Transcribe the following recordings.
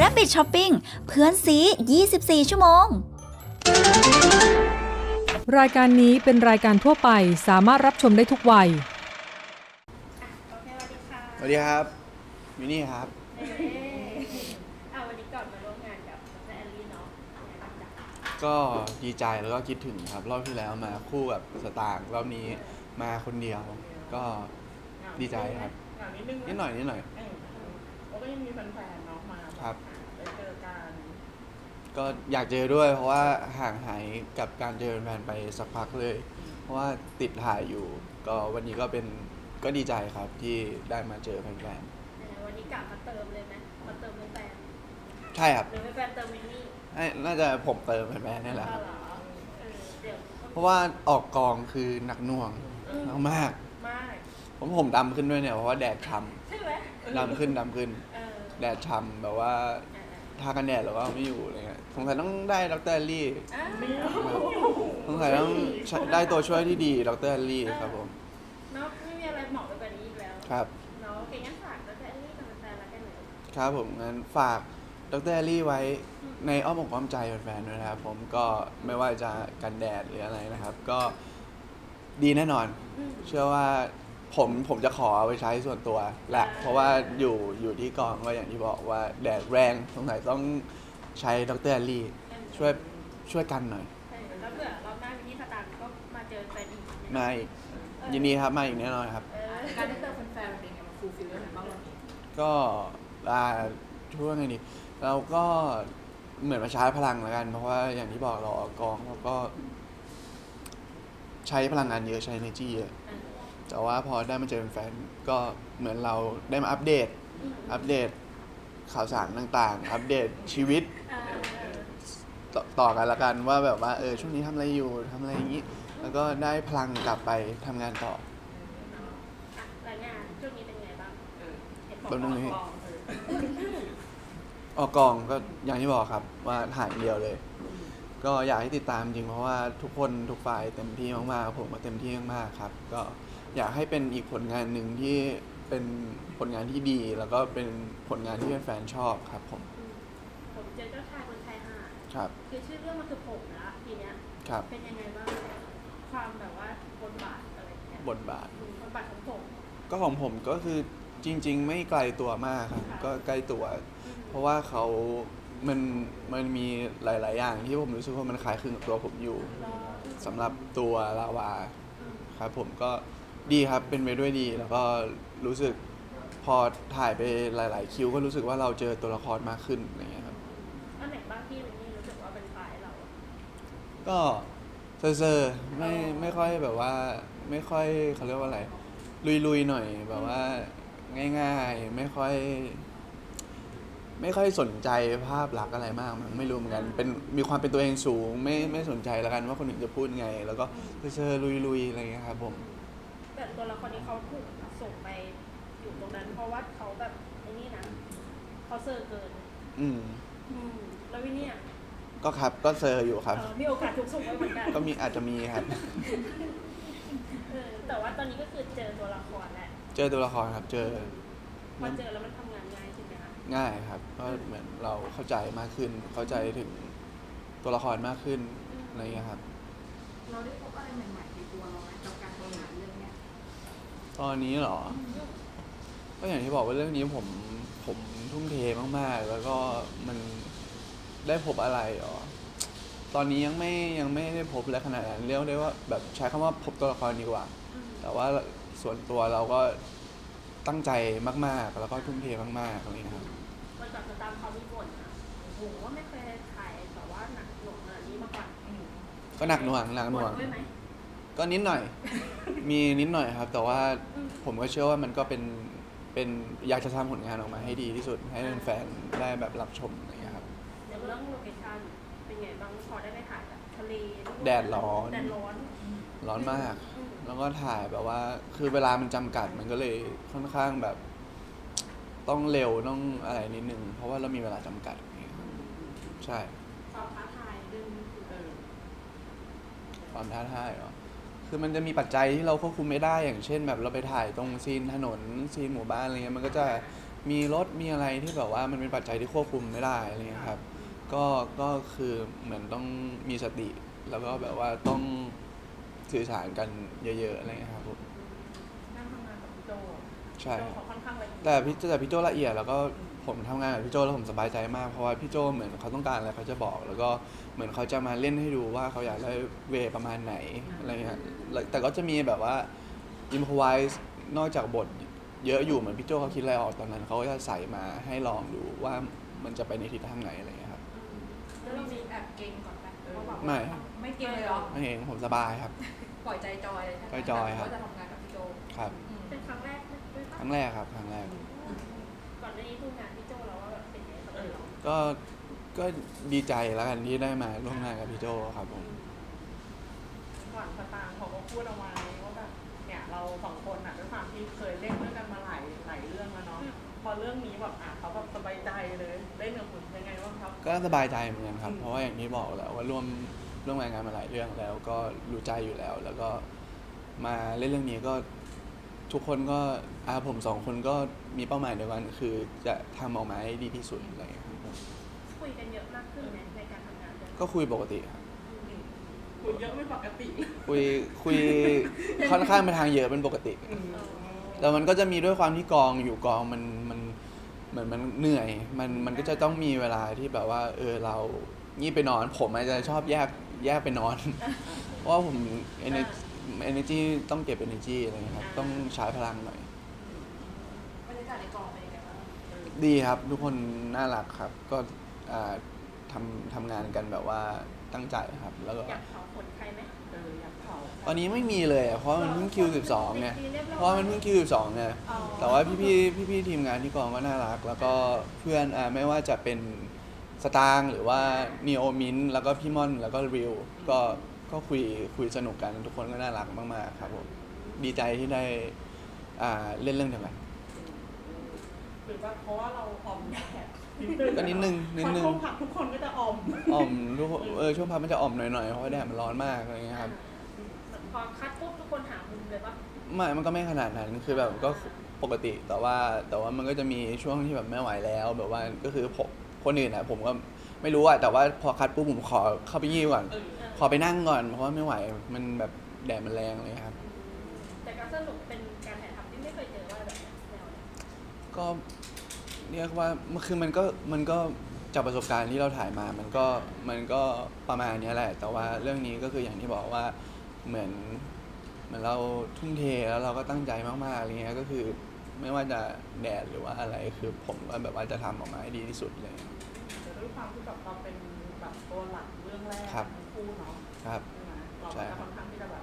Rabbit Shopping เพื่อนซี 24 ชั่วโมง รายการนี้เป็นรายการทั่วไปสามารถรับชมได้ทุกวัย สวัสดีครับมินี่ครับอ่าวันนี้ก่อนมาร่วมงานกับแซนลี่เนาะยังไงบ้างจ๊ะก็ดีใจแล้วก็คิดถึงครับ รอบที่แล้วมาคู่กับสตางค์รอบนี้มาคนเดียว ก็ ดีใจครับงานนิดนึงนิดหน่อยนิดหน่อย เออเพราะก็ยังมีแฟนๆเนาะมาครับ ได้เจอกันก็อยากเจอด้วย เพราะว่าห่างหายกับการเจอแฟนไปสักพักเลย เพราะว่าติดถ่ายอยู่ ก็วันนี้ก็เป็นก็ดีใจครับที่ได้มาเจอแฟนเออวันนี้กลับมาเติมเลยไหมมาเติมเป็นแฟนๆใช่ครับหรือเป็นแฟนเติมมินนี่ให้น่าจะผมเติมแฟนๆนี่แหละคอ๋อรับเหรอเออเดี๋ยวเพราะว่าออกกองคือหนักหน่วงมากมากๆ ผมผมดำขึ้นด้วยเนี่ยเพราะว่าแดดช้ใช่ไหมำดำขึ้นดำขึ้น เออแดดช้ำแบบว่าเออทากันแดดหรือว่าไม่อยู่อะไรเงี้ยสงสัยต้องได้ดรลี่อ่าสงสัยต้องได้ตัวช่วยที่ดีดรลี่ครับผมเนาะไม่มีอะไรเหมาะไปกว่านี้อีกแล้วครับ เนาะเก่งงั้นฝากแล้วแซนลี่กับแฟนๆแล้วกันเลยครับผมงั้นฝากดรลี่ไว้ในอ้อมอกอ้อมใจแฟนๆด้วยนะครับ ผมก็ไม่ว่าจะกันแดดหรืออะไรนะครับ ก็ดีแน่นอน อืม เชื่อว่า ผมผมจะขอเอาไปใช้ส่วนตัวแหละเพราะว่าอยู่อยู่ที่กองก็อย่างที่บอกว่าแดดแรงสงสัยต้องใช้ดรลี่ช่วยช่วยกันหน่อยเออแล้วเผื่อรอบหน้ามินนี่สตางค์ก็มาเจอแฟนอีกมาอีกยินดีครับมาอีกแน่นอนครับเออการได้เจอแฟนๆเป็นไงมันฟูลฟิลยังไงบ้างวันนี้ก็อ่าพูดว่าไงดีเราก็เหมือนมาชาร์จพลังแล้วกัน เพราะว่าอย่างที่บอกเราออกกองเราก็ ใช้พลังงานเยอะใช้ energy เยอะ แต่ว่าพอได้มาเจอแฟนๆก็เหมือนเราได้มาอัปเดต อัปเดตข่าวสารต่างๆ อัปเดตชีวิตเออต่อต่อกันละกันว่าแบบว่าเออช่วงนี้ทำอะไรอยู่ทำอะไรอย่างนี้ แล้วก็ได้พลังกลับไปทำงานต่ออะรายงานช่วงนี้เป็นไงบ้างเออเห็นบแป๊บนึงนะอกพี่ลองเออออกกองก็อย่างที่บอกครับว่าถ่ายอย่างเดียวเลย ก็อยากให้ติดตามจริงเพราะว่าทุกคนทุกฝ่ายเต็มที่มากๆผมก็เต็มที่มากๆครับ ก็อยากให้เป็นอีกผลงานหนึ่งที่เป็นผลงานที่ดี แล้วก็เป็นผลงานที่แฟนๆชอบครับผมอืมผมเจอเจ้าชายบนชายหาดครับ คือชื่อเรื่องมันคือผมละทีเนี้ยครับ เป็นยังไงบ้างความแบบว่าบทบาทอะไรอย่างเงี้ยบทบาทอืมบทบาทของผมก็ของผมก็คือจริง ๆ ไม่ไกลตัวมากครับค่ะก็ใกล้ตัวอืมเพราะว่าเขา มันมันมีหลาย ๆ อย่างที่ผมรู้สึกว่ามันคล้ายคลึงกับตัวผมอยู่รอสำหรับตัวลาวาอืมครับผมก็ดีครับเป็นไปด้วยดี แล้วก็รู้สึกพอถ่ายไปหลาย ๆ คิว ก็รู้สึกว่าเราเจอตัวละครมากขึ้นอะไรเงี้ยครับ อันไหนบ้างที่วันนี้รู้สึกว่าเป็นฝ่ายเราอะก็เซอร์ๆไม่ไม่ค่อยแบบว่า ไม่ค่อยเขาเรียกว่าอะไร ลุย ๆ หน่อยแบบว่า ง่าย ๆ ไม่ค่อย ไม่ค่อยสนใจภาพลักษณ์อะไรมากมั้งไม่รู้เหมือนกันเป็นมีความเป็นตัวเองสูง ไม่ไม่สนใจแล้วกันว่าคนอื่นจะพูดไง แล้วก็เซอร์ๆลุยๆอะไรเงี้ยครับผม แต่ตัวละครนี้เขาถูกส่งไปอยู่ตรงนั้น เพราะว่าเขาแบบไอ้นี่นะเขาเซอร์เกิน อืม อืม แล้ววินเนี่ยก็ครับก็เซอร์อยู่ครับ เออมีโอกาสถูกส่งไปเหมือนกันก็มีอาจจะมีครับ เออแต่ว่าตอนนี้ก็คือเจอตัวละครแล้วเจอตัวละครครับ เจอ พอเจอแล้วมันทำงานง่ ง่ายครับก็เหมือนเราเข้าใจมากขึ้น เข้าใจถึงตัวละครมากขึ้นอะไรเงี้ยครับ เราได้พบอะไรใหม่ๆในตัวเราไหมกับการทำงานเรื่องเนี้ยตอนนี้เหรอ ก็อย่างที่บอกว่าเรื่องนี้ผมผมทุ่มเทมากๆ แล้วก็มันได้พบอะไรเหรอ ตอนนี้ยังไม่ยังไม่ได้พบอะไรขนาดนั้นเรียกได้ว่าแบบใช้คำว่าพบตัวละครดีกว่า อืมแต่ว่าส่วนตัวเราก็ตั้งใจมากๆ แล้วก็ทุ่มเทมากๆอะไรเงี้ยครับ โอ้โหว่าไม่เคยถ่ายแบบว่าหนักหน่วงขนาดนี้มาก่อนก็หนักหน่วงหนักหน่วงบ่ด้วยไหมก็นิดหน่อย มีนิดหน่อยครับ แต่ว่าอืมผมก็เชื่อว่ามันก็เป็น เป็นอยากจะทำผลงานออกมาให้ดีที่สุด ให้แฟนๆได้แบบรับชมอะไรอย่างเงี้ยครับ เดี๋ยวเรื่องโลเคชั่นเป็นไงบ้างพอได้ไปถ่ายแบบทะเลแดดร้อน แดดร้อนร้อนมาก อืมแล้วก็ถ่ายแบบว่า คือเวลามันจำกัด มันก็เลยค่อนข้างแบบ ต้องเร็วต้องอะไรนิดนึง เพราะว่าเรามีเวลาจำกัด ใช่ความท้าทายเรื่องนี้คือเออความท้าทายเหรอคือมันจะมีปัจจัยที่เราควบคุมไม่ได้อย่างเช่น แบบเราไปถ่ายตรงซีนถนนซีนหมู่บ้านอะไรเงี้ยมันก็จะมีรถมีอะไรที่แบบว่ามันเป็นปัจจัยที่ควบคุมไม่ได้อะไรเงี้ยครับ ก็ก็คือเหมือนต้องมีสติ แล้วก็แบบว่าต้องสื่อสารกันเยอะๆอะไรเงี้ยครับผม นั่งทำงานกับพี่โจ ใช่โจเขาค่อนข้างละเอียดแต่พี่แต่พี่โจละเอียดแล้วก็ผมทำงานกับพี่โจแล้วผมสบายใจมากเพราะว่าพี่โจเหมือนเขาต้องการอะไรเขาจะบอก แล้วก็เหมือนเขาจะมาเล่นให้ดูว่าเขาอยากได้เวย์ประมาณไหนอะไรเงี้ยแล้วแต่ก็จะมีแบบว่าอิมพอไวส์นอกจากบทเยอะอยู่เหมือนพี่โจเขาคิดอะไรออกตอนนั้นเขาก็จะใส่มาให้ลองดูว่ามันจะไปในทิศทางไหนอะไรเงี้ยครับ แล้วเรามีแอบเก่งก่อนไหมว่าแบบไม่ ไม่เก่งเลยเหรอไม่เองผมสบายครับ ปล่อยใจจอยเลยใช่ไหมจอยๆครับ ว่าจะทำงานกับพี่โจครับ อื รั้งแรกครับครั้งแรก ก่อนหน้านี้ดูงานพี่โจแล้วว่าแบบเป็นยังไงสำหรับเราก็ก็ดีใจแล้วกันที่ได้มาร่วมงานกับพี่โจครับผม ก่อนสตางค์เขาก็พูดเอาไว้ว่าแบบเนี่ยเราสองคนอะด้วยความที่เคยเล่นด้วยกันมาหลายหลายเรื่องแล้วเนาะพอเรื่องนี้แบบอะเขาแบบสบายใจเลยเล่นกับคุณยังไงบ้างครับ ก็สบายใจเหมือนกันครับ อืม เพราะว่าอย่างที่บอกแล้วว่าร่วมร่วมงานกันมาหลายเรื่องแล้วก็รู้ใจอยู่แล้ว แล้วก็มาเล่นเรื่องนี้ก็ ทุกคนก็อาผมสองคนก็มีเป้าหมายเดียวกัน คือจะทำออกมาให้ดีที่สุดอะไรอย่างเงี้ยครับผมคุยกันเยอะมากขึ้นไหมในการทำงานด้วยก็คุยปกติครับคุยเยอะไม่ปกติคุยคุยค่อนข้างไปทางเยอะเป็นปกติแต่มันก็จะมีด้วยความที่กองอยู่กองมันมันเหมือนมันเหนื่อย มันมันก็จะต้องมีเวลาที่แบบว่า เออเรางีบไปนอน ผมอาจจะชอบแยกแยกไปนอน เพราะว่าผม energy energy ต้องเก็บ energy อะไรเงี้ยครับต้องใช้พลังหน่อย บรรยากาศในกองเป็นยังไงบ้างดีครับ ทุกคนน่ารักครับ ก็อ่าทำทำงานกันแบบว่าตั้งใจครับ แล้วก็อยากเผาขนใครไหมเอออยากเผาตอนนี้ไม่มีเลยอะเพราะมันเพิ่งคิว12ไงเพราะมันเพิ่งคิว12ไง อ๋อแต่ว่าพี่พี่พี่พี่ๆทีมงานที่กองก็น่ารัก แล้วก็เพื่อนอ่าไม่ว่าจะเป็นสตางค์หรือว่านีโอมินแล้วก็พี่ม่อนแล้วก็ริวก็ ก็คุยคุยสนุกกันทุกคนก็น่ารักมากๆครับผมดีใจที่ได้อ่าเล่นเรื่องเดียวกันหรือว่าเพราะว่าเราออมแดดก็นิดนึงนิดนึงพอช่วงพักทุกคนก็จะออมอ่อมทุกคนเออช่วงพักมันจะอ่อมหน่อยๆเพราะว่าแดดมันร้อนมากอะไรเงี้ยครับพอคัดปุ๊บทุกคนหามุมเลยปะไม่มันก็ไม่ขนาดนั้นคือแบบก็ปกติแต่ว่าแต่ว่ามันก็จะมีช่วงที่แบบไม่ไหวแล้ว แบบว่าก็คือผมคนอื่นอะผมก็ไม่รู้อะแต่ว่าพอคัดปุ๊บผมขอเข้าไปยี่ก่อน เออ ขอไปนั่งก่อนเพราะว่าไม่ไหว มันแบบแดดมันแรงเลยครับ แต่ก็สนุกเป็นการถ่ายทำที่ไม่เคยเจอว่าแบบเนี้ยแนวเนี้ยก็เรียกว่าคือมันก็มันก็จากประสบการณ์ที่เราถ่ายมา มันก็มันก็ประมาณเนี้ยแหละ แต่ว่าเรื่องนี้ก็คืออย่างที่บอกว่าเหมือนเหมือนเราทุ่มเทแล้วเราก็ตั้งใจมากๆอะไรเงี้ยก็คือไม่ว่าจะแดดหรือว่าอะไรคือผมก็แบบว่าจะทำออกมาให้ดีที่สุดเลย แต่ด้วยความที่แบบเราเป็นแบบ ตัวหลักเรื่องแรกครับทั้งคู่เนาะครับใช่ไหมเราใช่ก็จะค่อนข้างที่จะแบบ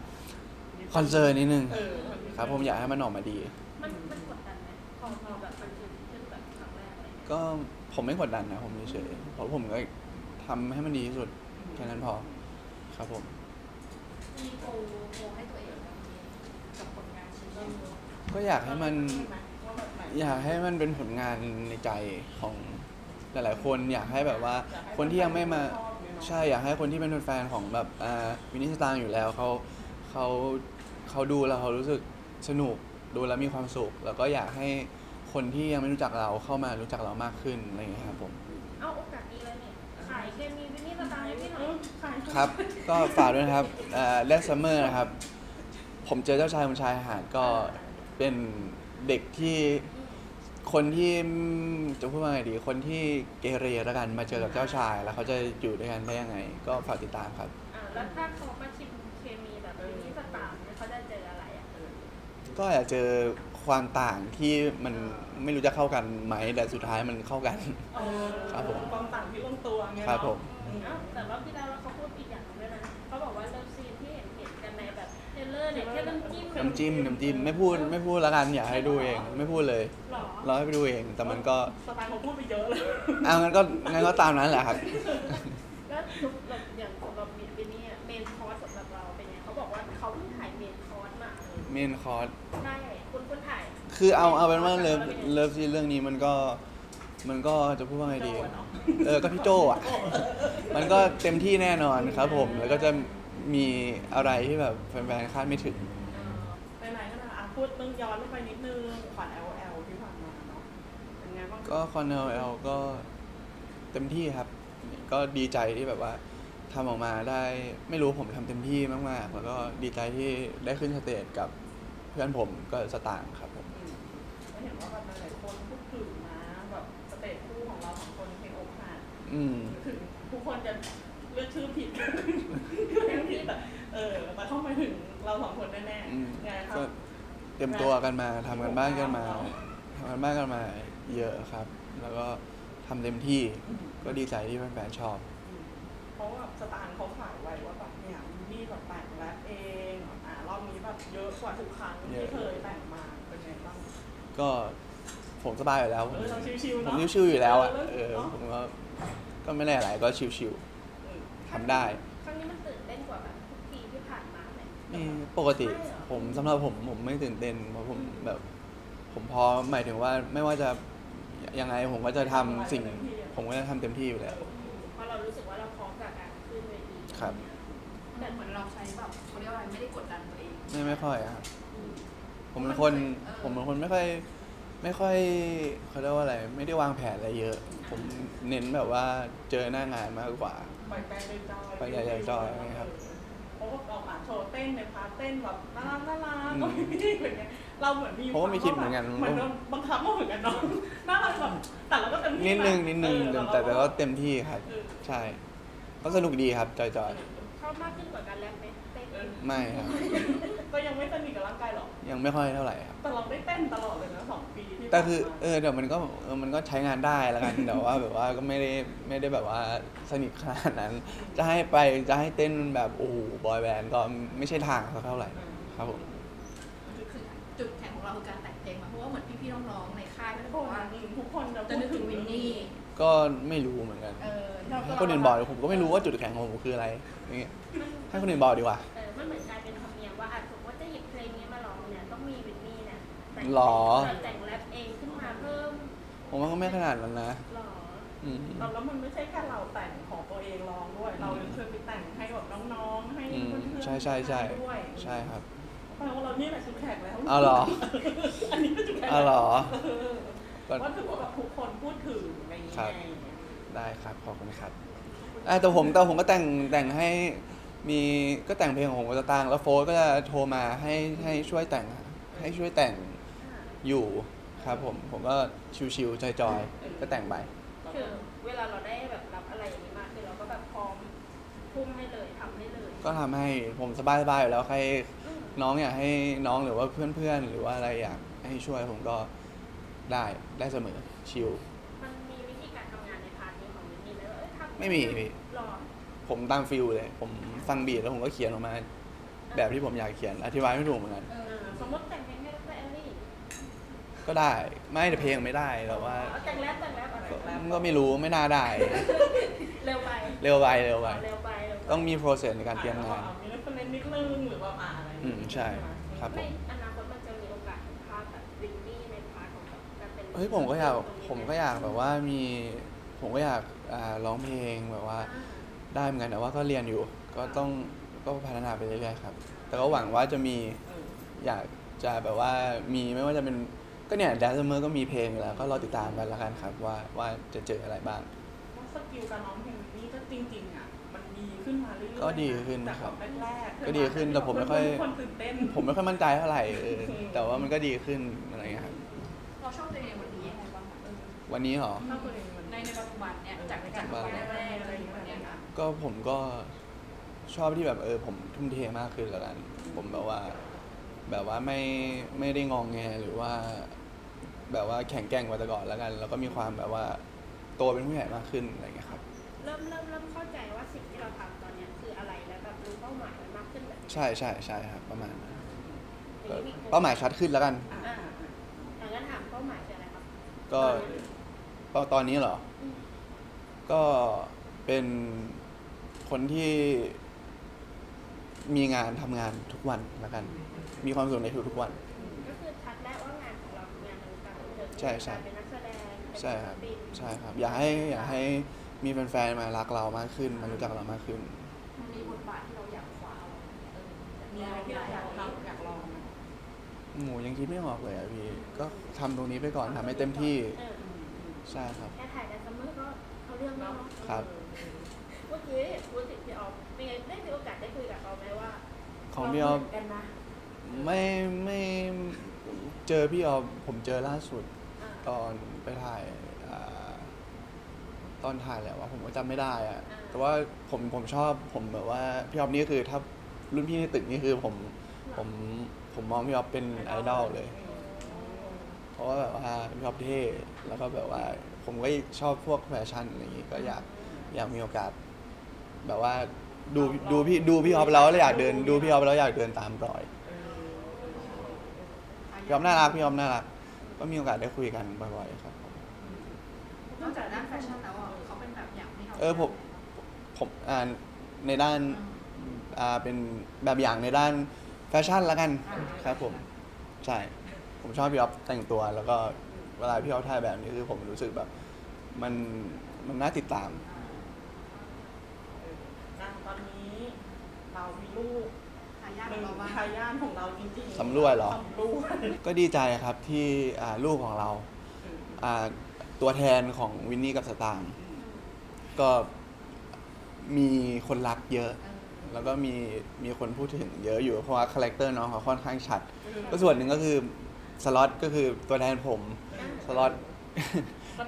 คอนเซิร์นนิดนึงเออครับผมอยากให้มันออกมาดี มันมันกดดันไหมพอพอแบบมันคือขึ้นแบบครั้งแรกอะไรเงี้ยก็ผมไม่กดดันนะผมเฉยๆเพราะผมก็ทำให้มันดีที่สุดแค่นั้นพอครับผมมีโกโกให้ตัวเองแบบนี้กับผลงานชิ้นนี้ก็อยากให้มันใช่ไหว่าแบบไหนอยากให้มันเป็นผลงานในใจของหลาย ๆ คนอยากให้แบบว่าคนที่ยังไม่มา ใช่อยากให้คนที่เป็นแฟนของแบบอ่าวินิสตางอยู่แล้วเขาเขาเขาดูแล้วเขารู้สึกสนุกดูแล้วมีความสุข แล้วก็อยากให้คนที่ยังไม่รู้จักเราเข้ามารู้จักเรามากขึ้นอะไรอย่างเงี้ยครับผม เอาโอกาสนี้เลยเนี่ยขายเคมีวินิจตางให้พี่หน่อยขายครับ ก็ฝากด้วยนะครับแลดซัมเมอร์นะครับ ผมเจอเจ้าชายบนชายหาดก็เป็นเด็กที่ คนที่อืมจะพูดว่าไงดี คนที่เกเรแล้วกันมาเจอกับเจ้าชาย แล้วเขาจะอยู่ด้วยกันได้ยังไง ก็ฝากติดตามครับ อ่าแล้วถ้าเขามาชิมเคมีแบบวินิจตางเนี่ยเขาจะเจออะไรอะก็อยากเจอความต่างที่มันไม่รู้จะเข้ากันไหมแต่สุดท้ายมันเข้ากัน เออครับผม ความต่างที่ลงตัวไงเนาะครับผมเอ้าแต่รอบที่แล้วเขาพูดอีกอย่างหนึงด้วยนะเขาบอกว่าเลิฟซีนที่เห็นเห็นกันในแบบ เทรลเลอร์เนี่ยแค่น้ำจิ้มน้ำจิ้มน้ำจิ้มไม่พูดไม่พูดแล้วกันอยากให้ดูเอง ไม่พูดเลยหรอรอให้ไปดูเอง แต่มันก็สไตล์เขาพูดไปเยอะเลยอะงั้นก็งั้นก็ตามนั้นแหละครับ แล้วทุกแบบอย่างสำหรับบินบินเนี่ยเมนคอร์สสำหรับเราเป็นไงเขาบอกว่าเขาเพิ่งถ่ายเมนคอร์สมาเมนคอร์สใช่คุณคุณถ่ายคือเอาเอาเป็นว่าเลิฟเลิฟซีเรื่องนี้มันก็มันก็จะพูดว่าไงดีโจ้อะเนาะเออก็พี่โจอะ มันก็เต็มที่แน่นอนครับผมแล้วก็จะ มีอะไรที่แบบแฟนๆคาดไม่ถึง ไปไหนก็ได้อะพูดต้องย้อนไปนิดนึงขวัญ L L ที่ผ่านมาเนาะเป็นไงบ้างก็คอนเนลเอลก็เต็มที่ครับ ก็ดีใจที่แบบว่าทำออกมาได้ไม่รู้ผมทำเต็มที่มากๆ แล้วก็ดีใจที่ได้ขึ้นสเตจกับเพื่อนผมก็สตางค์ครับผมอืมก็เห็นว่าแบบหลายๆคนพูดถึงนะแบบสเตจคู่ของเราสองคนเพลงอกหักอืม ถึงทุกคนจะ เลือกชื่อผิดเพลงผิดแต่เออแต่เข้ามาถึงเราสองคนแน่อืมๆไงครัก็บ เตรียมตัวกันมาทำกันบ้านกันมาทำกันบ้านกันมาเยอะครับ แล้วก็ทำเต็มที่ก็ดีใจที่แฟนๆชอบ อืมเพราะว่าสตางค์เขาขายไว้ว่าแบบเนี่ยมีแบบแต่งแรปเองอ่ารอบนี้แบบเยอะกว่าทุกครั้งเยที่อะ เคยแต่งมาเป็นไงบ้าง ก็ผมสบายอยู่แล้วเออเราชิวๆผมเนาะชิวๆอยู่แล้วอะเอเอออเนอะ ผมก็ก็ไม่ได้อะไรก็ชิวเออๆ ทำได้ ครั้งนี้มันตื่นเต้นกว่าแบบทุกปีที่ผ่านมาไหมนี่ปกติผมสำหรับผมผมไม่ตื่นเต้นเพราะผมแบบ ผมพอหมายถึงว่าไม่ว่าจะยังไงผมก็จะทำสิ่ง ผมก็จะทำเต็มที่อยู่แล้ว เพราะเรารู้สึกว่าเราพร้อมกับการขึ้นเวทีครับ แต่เหมือนเราใช้แบบเขาเรียกว่าอะไรไม่ได้กดดันตัวเอง ไม่ไม่ค่อยอะครับ ผมเป็นคนเออ ผมเป็นคนไม่ค่อยไม่ค่อยเขาเรียกว่าอะไร ไม่ได้วางแผนอะไรเยอะ ผมเน้นแบบว่าเจอหน้างานมากกว่า ไปใจเลยจอยไปใจเลยจอยนะครับ เพราะว่าเราอะโชว์เต้นในพาร์ทเต้นแบบน่ารักน่ารักอืมก็มีที่เป็นไงเราเหมือนมีผมก็มีคิดเหมือนกันเหมือนโดนบังคับมาเหมือนกันเนาะน่ารักแบบแต่เราก็เต็มที่นิดนึงนิดนึงเออแต่แต่ก็เราเต็มที่ครับเออใช่ก็สนุกดีครับจอยเออชอบมากขึ้นกว่าการแรปไหมเต้นเออๆไม่ครับ ก็ยังไม่สนิทกับร่างกายหรอก ยังไม่ค่อยเท่าไหร่ครับ แต่เราได้เต้นตลอดเลยนะสองปีที่แต่คือผ่านมาเออเดี๋ยวมันก็เออมันก็ใช้งานได้แล้วกัน แต่ว่าแบบว่าก็ไม่ได้ไม่ได้แบบว่าสนิทขนาดนั้น จะให้ไปจะให้เต้นแบบโอ้โหบอยแบนด์ก็ไม่ใช่ทางสักเท่าไหร่ครับผม คือจุดแข็งของเราคือการแต่งเพลงมาเพราะว่าเหมือนพี่ๆน้องๆในค่ายก็จะพบวอกกว่านั้นทุกคนจะจะนึกถึงวินนี่ก็ไม่รู้เหมือนกัน เออให้คนอื่นบอกผมก็ไม่รู้ว่าจุดแข็งของผมคืออะไรอย่างเงี้ยให้คนอื่นบอกดีกว่า เออมันเหมือนกลายเป็น แต่งหรอ แต่งแรปเองขึ้นมาเพิ่มผมว่าก็ไม่ขนาดนั้นนะหรออืมแล้วมันไม่ใช่แค่เราแต่งของตัวเองร้องด้วย เรายังเคยไปแต่งให้แบบน้องๆ ให้อืมเพื่อนๆใช่ใช่ใช่ด้วยใช่ครับ แปลว่าเรานี่แหละจุดแข็งแล้วเอาเหรอ อันนี้ก็จุดแข็งเอาเหรอ เออก็ว่าถือว่าแบบทุกคนพูดถึงอะไรอย่างเงี้ครับ ยได้ครับขอบคุณครับอะแต่ผมแต่ผมก็แต่งแต่งให้มีก็แต่งเพลงของผมกับสตางค์แล้วโฟร์ก็จะโทรมาให้ให้ช่วยแต่งให้ช่วยแต่ง อยู่ครับผม ผมก็ชิวๆจอยๆก็แต่งไป คือเวลาเราได้แบบรับอะไรอย่างนี้มาคือเราก็แบบพร้อมพุ่งให้เลยทำให้เลย ก็ทำให้ผมสบายๆอยู่แล้วใครน้องอยากให้น้องหรือว่าเพื่อนๆ หรือว่าอะไรอยากให้ช่วยผมก็ได้ได้เสมอชิลมันมีวิธีการทำงานในพาร์ทนี้ของวินนี่ไหมว่าเอ้ยทำไม่มีพี่ หรอผมตามฟิลเลย ผมฟังบีทแล้วผมก็เขียนออกมา แบบที่ผมอยากเขียนอธิบายไม่ถูกเหมือนกัน เออสมมติแต่งเพลงให้แฟนนี่ ก็ได้ไม่แต่เพลงไม่ได้แต่ว่าเอาแต่งแรปแต่งแรปอะไรก็ก็ไม่รู้ไม่น่าได้ เร็วไปเร็วไปเร็วไปเร็วไปเร็วไปต้องมี process ในการเตรียมงานอะมีเรฟเฟรนซ์นิดนึงหรือว่าอะอะไรอืมใช่ครับผในมอนาคตมันจะมีโอกาสเห็นภาพแบบวินนี่ในพาร์ทของแบบการเป็นเฮ้ยผมก็อยากผมก็อยากแบบว่ามี ผมก็อยากอ่าร้องเพลงแบบว่า อ่า ได้เหมือนกันแต่ว่าก็เรียนอยู่ ก็ต้องก็พัฒนาไปเรื่อยๆครับ แต่ก็หวังว่าจะมีเออ อยากจะแบบว่ามีไม่ว่าจะเป็น ก็เนี่ยแดนซ์เมอร์ก็มีเพลงอยู่แล้ว ก็รอติดตามกันแล้วกันครับว่าว่าจะเจออะไรบ้างเพราะสกิลการร้องเพลงนี่ก็จริงๆอะมันดีขึ้นมาเรื่อยๆก็ดีขึ้นจากครับแบบแรกๆก็ดีขึ้นแต่ผมไม่ค่อยทุกคนตื่นเต้น ผมไม่ค่อยมั่นใจเท่าไหร่เออแต่ว่ามันก็ดีขึ้นอะไรเงี้ยครับเราชอบตัวเองวันนี้ยังไงบ้างคะวันนี้เหรอ ชอบตัวเองมันในในปัจจุบันเนี่ยจากจากวันแรกๆอะไรอย่างเงี้ยนะก็ผมก็ชอบที่แบบเออผมทุ่มเทมากขึ้นแล้วกัน ผมแบบว่า แบบว่าไม่ไม่ได้งองแงหรือว่า แบบว่าแข็งแกร่งกว่าแต่ก่อนแล้วกัน แล้วก็มีความแบบว่าโตเป็นผู้ใหญ่มากขึ้นอะไรเงี้ยครับ เริ่มเริ่มเริ่มเข้าใจว่าสิ่งที่เราทำตอนเนี้ยคืออะไรแล้วแบบรู้เป้าหมายมันมากขึ้นแบบใช่ใช่ใช่ครับประมาณนั้นอย่ก็งนี้เป้าหมายชัดขึ้นแล้วกัน อะอ่าอ่างั้นถามเป้าหมายคืออะไรครับก็ตอนตอนนี้เหรอ อืมก็เป็นคนที่มีงานทำงานทุกวันแล้วกัน มีความสุขในทุกๆวัน ใช่ใช่การเป็นนักแสดงเป็นใช่ครับศิลปินใช่ครับ อยากให้อยากให้มีแฟนๆมารักเรามากขึ้นมารู้จักเรามากขึ้น มันมีบทบาทที่เราอยากคว้ามีอะไรที่เราอยากทำอยากลองไหมหมูยังคิดไม่ออกเลยอะพี่ ก็ทำตรงนี้ไปก่อนทำให้เต็มที่เออใช่ครับ แค่ถ่ายในซัมเมอร์ก็เขาเรื่องแล้วเนาะครับ เมื่อกี้พูดถึงพี่ออฟเป็นไงได้มีโอกาสได้คุยกับเขาไหมว่าของพี่ออฟ เราเหมืนกันนะไม่ไม่เจอพี่ออฟผมเจอล่าสุดอ่า ตอนไปถ่ายอ่าตอนถ่ายแหละว่าผมก็จำไม่ได้อะอ่าแต่ว่าผมผมชอบผมแบบว่าพี่ออฟนี่คือถ้ารุ่นพี่ในตึกนี่คือผมผมผมมองพี่ออฟเป็นไอดอลเลย เพราะว่าแบบว่าพี่ออฟเท่แล้วก็แบบว่าผมก็ชอบพวกแฟชั่นอะไรอย่างงี้ก็อยากอยากมีโอกาส แบบว่าดูดูพี่ดูพี่ออฟแล้วแล้วอยากเดิน ดูพี่ออฟแล้วอยากเดินตามรอยพี่ออฟน่ารักพี่ออฟน่ารัก ก็มีโอกาสได้คุยกันบ่อยๆครับ นอกจากด้านแฟชั่นแล้วอะเขาเป็นแบบอย่างที่เราเออผม ผมอ่าในด้านอ่าเป็นแบบอย่างในด้านแฟชั่นละกันครับผม ใช่ ผมชอบพี่ออฟแต่งตัว แล้วก็เวลาพี่ออฟถ่ายแบบนี้คือผมรู้สึกแบบ มันมันน่าติดตามนะตอนนี้เรามีลูกทายาท หขอนึ่งงเราบ้างทายาทของเราจริงๆสำรวจเหรอ สำรวจก็ดีใจครับที่อ่าลูกของเราอ่าตัวแทนของวินนี่กับสตางค์ก็มีคนรักเยอะ แล้วก็มีมีคนพูดถึงเยอะอยู่เพราะว่าคาแรคเตอร์น้องเขาค่อนข้างชัด ก็ส่วนหนึ่งก็คือสล็อตก็คือตัวแทนผมสล็อต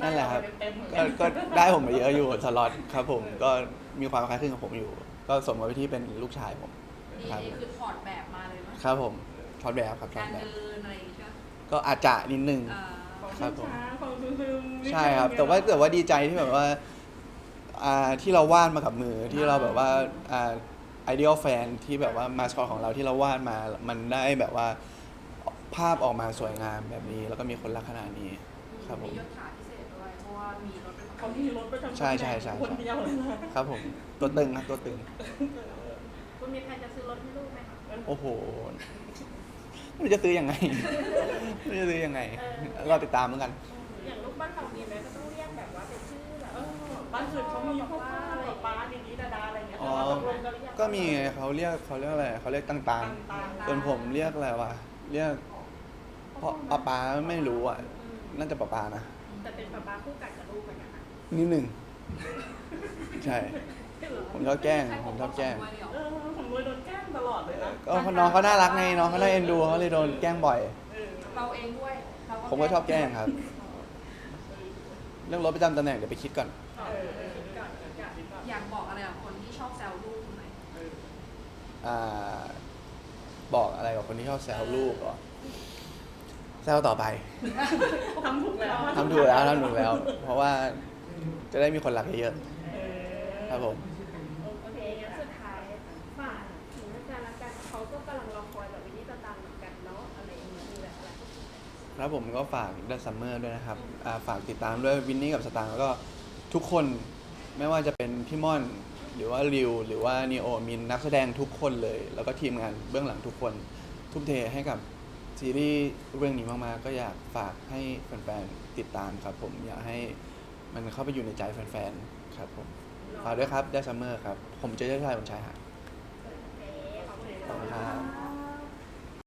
นั่นแหละครับ เต็มๆเหมือนก็กันก็ได้ผมมาเยอะอยู่สล็อตครับผมก็มีความคล้ายคลึงกับผมอยู่ ก็สมกับที่เป็นลูกชายผมดี ครับเอคือถอดแบบมาเลยมั้ยครับผมถอดแบบครับถอการดแบบ เดินอะไรอย่างเงี้ยใช่ไหมก็อาจจะนิดนึงอ่าครับผมช้าฟังซึมๆนิดนึงใช่ครับ แต่ว่าแต่ว่าดีใจที่แบบว่าอ่าที่เราวาดมากับมือที่เราแบบว่าอ่าไอเดียลแฟนที่แบบว่ามาสคอตของเราที่เราวาดมา มันได้แบบว่าภาพออกมาสวยงามแบบนี้ แล้วก็มีคนรักขนาดนี้ ครับผม มียศถาพิเศษด้วยเพราะว่ามีรถเป็นของเขามีรถประจำตำแหน่งใช่ใช่ใช่ คนเดียวเลยนะครับผมตัวตึงครับตัวตึง คุณมีแผนจะซื้อรถให้ลูกไหมคะโอ้โหไม่รู้จะซื้อยังไงไม่รู้จะซื้อยังไงเราติดตามเหมือนกัน อย่างลูกบ้านเรามีไหมก็ต้องเรียกแบบว่าเป็นชื่อแบบเออบ้านอื่นเขามีพวกป้าแบบป้าดีดีดาดาอะไรอย่างเงี้ยอ๋อแต่ว่าตกลงกันหรือยังก็มีไงเขาเรียกเขาเรียกอะไรเขาเรียกต่างต่างๆๆส่วนผมเรียกอะไรวะเรียกเพราะป้าป๊าไม่รู้อะน่าจะป้าป๊านะ แต่เป็นป๊าป๊าคู่กัดกับลูกเหมือนกันนะนิดหนึ่ง ใช่ ผมชอบแกล้งผมชอบแกล้ง เออผมเลยโดนแกล้งตลอดเลยนะก็น้องเขาน่ารักไงน้องเขาน่าเอ็นดูเขาเลยโดนแกล้งบ่อย เออเราเองด้วยเราผมก็ชอบแกล้งครับ เรื่องรถประจำตำแหน่งเดี๋ยวไปคิดก่อน เออเออคิดก่อนคิดก่อนคิดก่อนอยากบอกอะไรกับคนที่ชอบแซวลูกคนไหนเอออ่า บอกอะไรกับคนที่ชอบแซวลูกเหรอแซวต่อไปทำถูกแล้วทำถูกแล้วทำถูกแล้ว เพราะว่า จะได้มีคนรักเยอะเออๆครับผม โอเคงั้นสุดท้ายฝากถึงอาจารย์ละกันเขาก็กำลังรอคอยแบบวินนี่จะตามเหมือนกันเนาะอะไรอย่างเงี้ยมีแบบอะไรครับผมก็ฝากเดอะซัมเมอร์ด้วยนะครับอ่าฝากติดตามด้วยวินนี่กับสตางค์แล้วก็ทุกคนไม่ว่าจะเป็นพี่ม่อนหรือว่าริวหรือว่านีโอมินนักแสดงทุกคนเลย แล้วก็ทีมงานเบื้องหลังทุกคนทุ่มเทให้กับซีรีส์เรื่องนี้มากๆ ก็อยากฝากให้แฟนๆติดตามครับผมอยากให้ มันเข้าไปอยู่ในใจแฟนๆ ครับผมฝากด้วยครับเดอะซัมเมอร์ครับ ผมเจะเจ้าชายบนชายหาดโอเคขอบคุณขอบคุณครับ